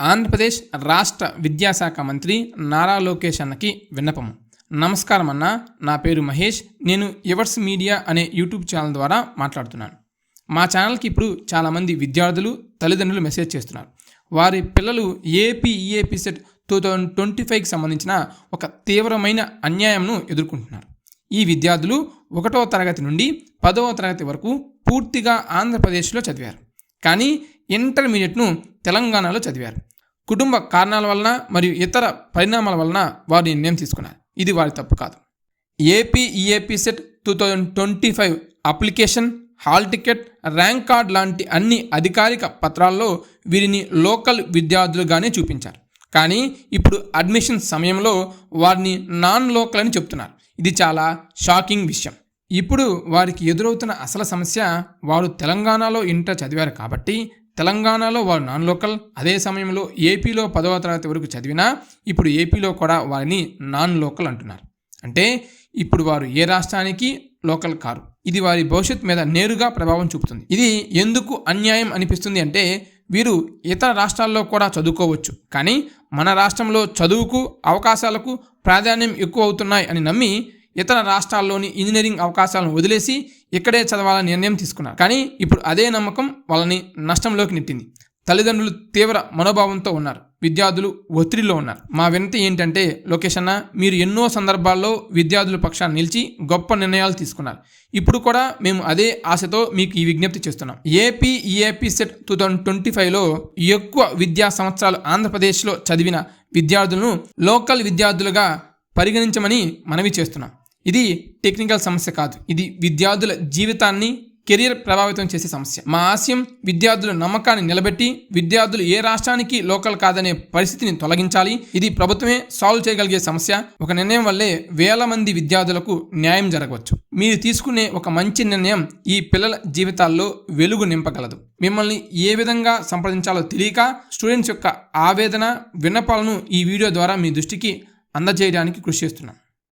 ఆంధ్రప్రదేశ్ రాష్ట్ర విద్యాశాఖ మంత్రి నారా లోకేష్ అన్నకి విన్నపం నమస్కారం అన్న నా పేరు మహేష్. నేను ఎవర్స్ మీడియా అనే యూట్యూబ్ ఛానల్ ద్వారా మాట్లాడుతున్నాను. మా ఛానల్కి ఇప్పుడు చాలామంది విద్యార్థులు తల్లిదండ్రులు మెసేజ్ చేస్తున్నారు. వారి పిల్లలు AP EAPCET two thousand twenty ఫైవ్కి సంబంధించిన ఒక తీవ్రమైన అన్యాయంను ఎదుర్కొంటున్నారు. ఈ విద్యార్థులు ఒకటవ తరగతి నుండి పదవ తరగతి వరకు పూర్తిగా ఆంధ్రప్రదేశ్లో చదివారు. కానీ ఇంటర్మీడియట్ను తెలంగాణలో చదివారు. కుటుంబ కారణాల వలన మరియు ఇతర పరిణామాల వలన వారు నిర్ణయం తీసుకున్నారు. ఇది వారి తప్పు కాదు. AP EAPCET two thousand twenty five application hall ticket rank card లాంటి అన్ని అధికారిక పత్రాల్లో వీరిని లోకల్ విద్యార్థులుగానే చూపించారు. కానీ ఇప్పుడు అడ్మిషన్ సమయంలో వారిని నాన్ లోకల్ అని చెప్తున్నారు. ఇది చాలా షాకింగ్ విషయం. ఇప్పుడు వారికి ఎదురవుతున్న అసలు సమస్య వారు తెలంగాణలో ఇంటర్ చదివారు కాబట్టి తెలంగాణలో వారు నాన్ లోకల్ అదే సమయంలో ఏపీలో పదవ తరగతి వరకు చదివినా ఇప్పుడు ఏపీలో కూడా వారిని నాన్ లోకల్ అంటున్నారు. అంటే ఇప్పుడు వారు ఏ రాష్ట్రానికి లోకల్ కారు? ఇది వారి భవిష్యత్ మీద నేరుగా ప్రభావం చూపుతుంది. ఇది ఎందుకు అన్యాయం అనిపిస్తుంది అంటే వీరు ఇతర రాష్ట్రాల్లో కూడా చదువుకోవచ్చు. కానీ మన రాష్ట్రంలో చదువుకు అవకాశాలకు ప్రాధాన్యం ఎక్కువ అవుతున్నాయి అని నమ్మి ఇతర రాష్ట్రాల్లోని ఇంజనీరింగ్ అవకాశాలను వదిలేసి ఇక్కడే చదవాలని నిర్ణయం తీసుకున్నారు. కానీ ఇప్పుడు అదే నమ్మకం వాళ్ళని నష్టంలోకి నెట్టింది. తల్లిదండ్రులు తీవ్ర మనోభావంతో ఉన్నారు. విద్యార్థులు ఒత్తిడిలో ఉన్నారు. మా వినతి ఏంటంటే లోకేష్ అన్న మీరు ఎన్నో సందర్భాల్లో విద్యార్థుల పక్షాన్ని నిలిచి గొప్ప నిర్ణయాలు తీసుకున్నారు. ఇప్పుడు కూడా మేము అదే ఆశతో మీకు ఈ విజ్ఞప్తి చేస్తున్నాం. AP EAPCET two thousand twenty ఫైవ్లో ఎక్కువ విద్యా సంవత్సరాలు ఆంధ్రప్రదేశ్లో చదివిన విద్యార్థులను లోకల్ విద్యార్థులుగా పరిగణించమని మనవి చేస్తున్నాం. ఇది టెక్నికల్ సమస్య కాదు. ఇది విద్యార్థుల జీవితాన్ని కెరియర్ ప్రభావితం చేసే సమస్య. మా ఆశయం విద్యార్థుల నమ్మకాన్ని నిలబెట్టి విద్యార్థులు ఏ రాష్ట్రానికి లోకల్ కాదనే పరిస్థితిని తొలగించాలి. ఇది ప్రభుత్వమే సాల్వ్ చేయగలిగే సమస్య. ఒక నిర్ణయం వల్లే వేల మంది విద్యార్థులకు న్యాయం జరగవచ్చు. మీరు తీసుకునే ఒక మంచి నిర్ణయం ఈ పిల్లల జీవితాల్లో వెలుగు నింపగలదు. మిమ్మల్ని ఏ విధంగా సంప్రదించాలో తెలియక స్టూడెంట్స్ యొక్క ఆవేదన విన్నపాలను ఈ వీడియో ద్వారా మీ దృష్టికి అందజేయడానికి కృషి చేస్తున్నాను